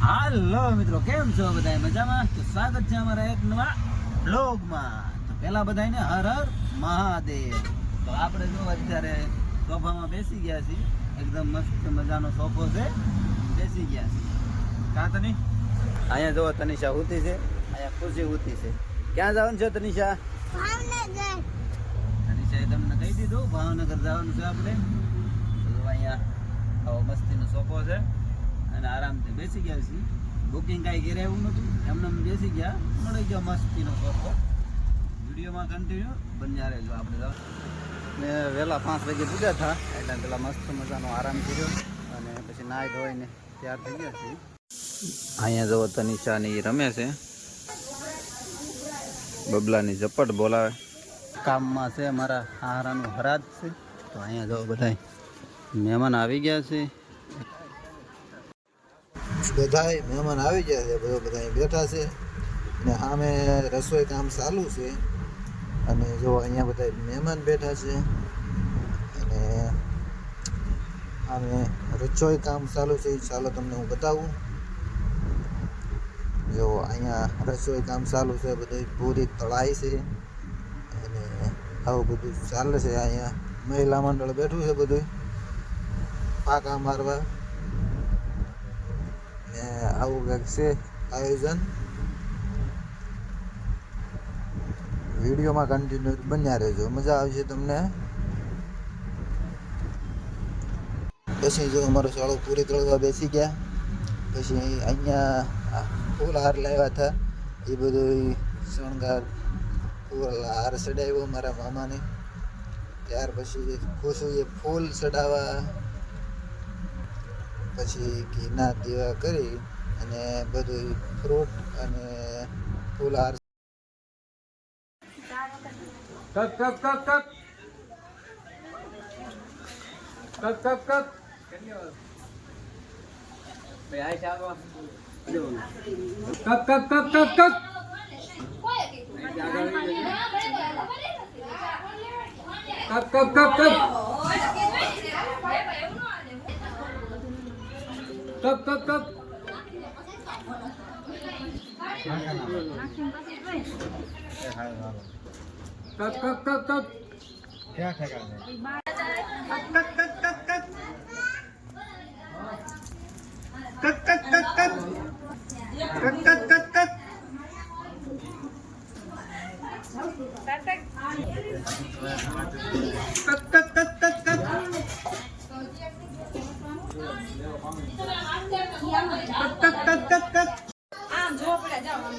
હાલો મિત્રો કેમ છો બધા મજામાં? તો સ્વાગત છે અમારા એક નવા બ્લોગમાં તો પેલા બધાને હર હર મહાદેવ. તો આપણે જો અત્યારે સોફામાં બેસી ગયા છીએ. એકદમ મસ્ત મજાનો સોફો છે. બેસી ગયા છીએ. કાં તની અહીંયા જો તનિષા ઉતી છે. અહીંયા ખુશી ઉતી છે. ક્યાં જવાનું છે તનિષા? તનિષાએ તમને કહી દીધું ભાવનગર જવાનું છે આપણે. અહીંયા આવો મસ્તીનો સોફો છે. અને આરામથી બેસી ગયા છીએ. બુકિંગ કાંઈ ઘેરે એવું નહોતું એમને એમ બેસી ગયા. મળી ગયો મસ્તીનો સોફો વિડીયોમાં કન્ટિન્યુ બન્યા જો આપણે ને વહેલા પાંચ વાગે પૂજા થા. એટલે પેલા મસ્ત મજાનો આરામ કર્યો. અને પછી નાહી ધોઈને તૈયાર થઈ ગયા છીએ. અહીંયા જવો તો નીચાની રમે છે. બબલાની ઝપટ બોલાવે. કામમાં છે મારા હારાનું હરાજ છે. તો અહીંયા જવો બધા મહેમાન આવી ગયા છે. બધાય મહેમાન આવી ગયા છે, બધો બધા બેઠા છે. ને સામે રસોઈ કામ ચાલુ છે. અને જો અહીંયા બધા મહેમાન બેઠા છે. અને સામે રસોઈ કામ ચાલુ છે ચાલો તમને હું બતાવું. જો અહીંયા રસોઈ કામ ચાલુ છે, બધું પૂરી તળાઈ છે. અને આવું બધું ચાલે છે અહીંયા. મહિલા મંડળ બેઠું છે બધું. પાકા મારવા. આવું કંઈક છે, આયોજન. વિડીયોમાં કન્ટિન્યુ બન્યા રહેજો. મજા આવશે તમને. પછી જો અમારો શાળો પૂરી તળવા બેસી ગયા. પછી અહીંયા ફૂલ હાર લાવ્યા હતા. એ બધું શણગાર, ફૂલ હાર ચડાવ્યો મારા મામાને. ત્યાર પછી ખુશીએ ફૂલ ચડાવવા પછી ઘીના દીવા કરી અને બધું ફ્રૂટ અને ફૂલ હાર કક કક કક. કક કક કક કક. કક કક કક કક. કક કક કક કક. કક કક કક કક કટ કટ કટ કટ આમ જો પડે જાઓ.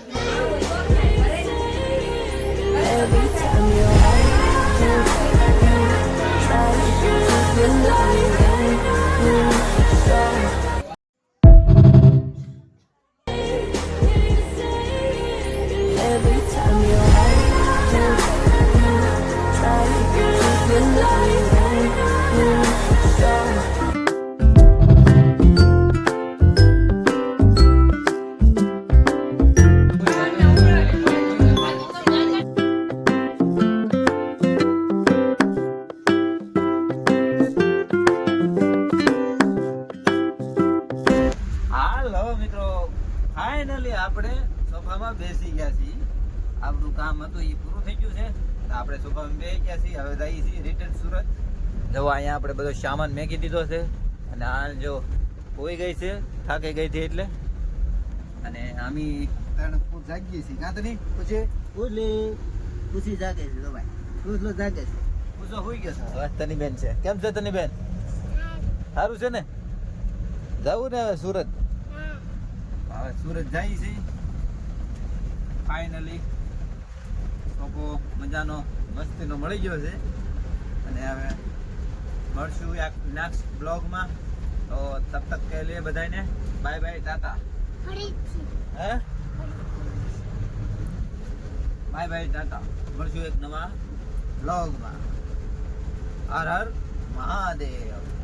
આપણે સોફામાં બેસી ગયા છીએ. આપણું કામ હતું એ પૂરું થઈ ગયું છે. તો આપણે સોફામાં બેસી ગયા છીએ. હવે જઈએ છીએ રિટર્ન સુરત. જો અહીંયા આપણે બધો સામાન મેકી દીધો છે. અને આ જો હોઈ ગઈ છે. થાકી ગઈ હતી એટલે. અને આમી ત્રણ ફૂટ જાગીએ છીએ. કાં તો નહીં? પૂછે? પૂછલી પૂછી જાગે છે તો ભાઈ. પૂછલો જાગે છે. પૂછો હોઈ ગયો છે. હવે તની બેન છે. કેમ છે તની બેન? સારું. છે ને? જવું ને હવે સુરત? સુરત જાય છે. ફાઇનલી લોકો મજાનો મસ્તીનો મળી ગયો છે. અને હવે મળશું એક નેક્સ્ટ બ્લોગમાં તો તબ તક કે લે બધાને બાય બાય ટાટા. હે? Bye bye tata. મળશું એક નવા બ્લોગમાં હર હર મહાદેવ.